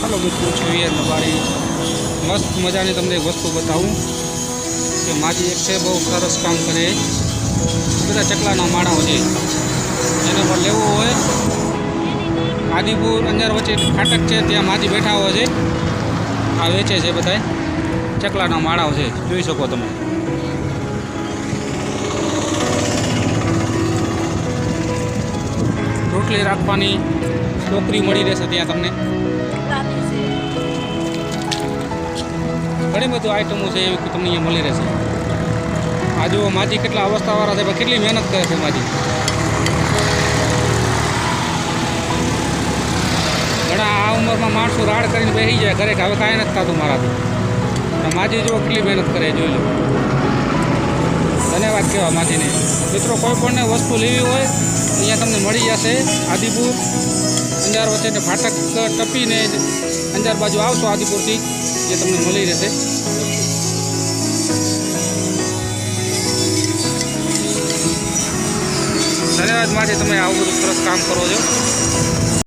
ચાલો મિત્રો, જોઈએ તમારી મસ્ત મજાની તમને એક વસ્તુ બતાવું કે માજી એક છે, બહુ સરસ કામ કરે. બધા ચકલાના માળાઓ છે. એને પર લેવો હોય, આદિપુર અંજાર વચ્ચે ફાટક છે, ત્યાં માજી બેઠા હોય છે. આ વેચે છે બધાય. ચકલાના માળાઓ છે. જોઈ શકો તમે. રોટલી રાખવાની ટોકરી મળી રહેશે ત્યાં તમને. ઘણી બધું આઈટમો છે એવી તમને અહીંયા મળી રહેશે. આ જુઓ, માજી કેટલા અવસ્થાવાળા છે કેટલી મહેનત કરે છે માજી. ઘણા આ ઉંમરમાં માણસો રાડ કરીને બેસી જાય, ઘરે હવે કાંઈ નથી થતું મારાથી. માજી જુઓ કેટલી મહેનત કરે જોઈ લો. ધન્યવાદ કહેવા માજીને. મિત્રો, કોઈ પણને વસ્તુ લેવી હોય અહીંયા તમને મળી જશે. આદિપુર અંજાર વચ્ચે ફાટક ટપીને અંજાર બાજુ આવશો આદિપુરથી, જે તમને મળી રહેશે. ધન્યવાદ માટે તમે આવું બધું સરસ કામ કરો છો.